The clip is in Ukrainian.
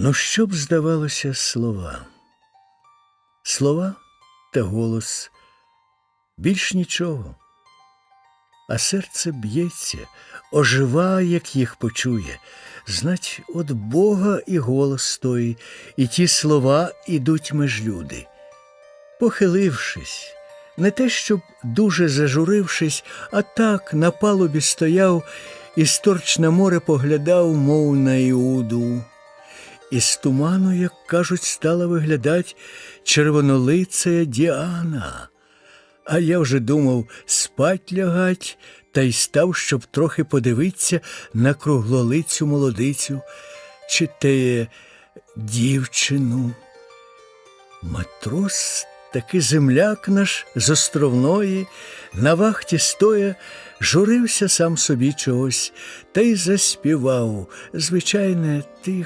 Ну, що б здавалося слова? Слова та голос більш нічого. А серце б'ється, ожива, як їх почує. Знать, от Бога і голос той, і ті слова ідуть меж люди. Похилившись, не те, щоб дуже зажурившись, а так на палубі стояв і сторч на море поглядав, мов на Іуду. Із туману, як кажуть, стала виглядать червонолиця Діана. А я вже думав спать лягать, та й став, щоб трохи подивитися на круглолицю молодицю, чи те дівчину. Матрос, таки земляк наш з островної, на вахті стоя, журився сам собі чогось, та й заспівав, звичайне, тихо.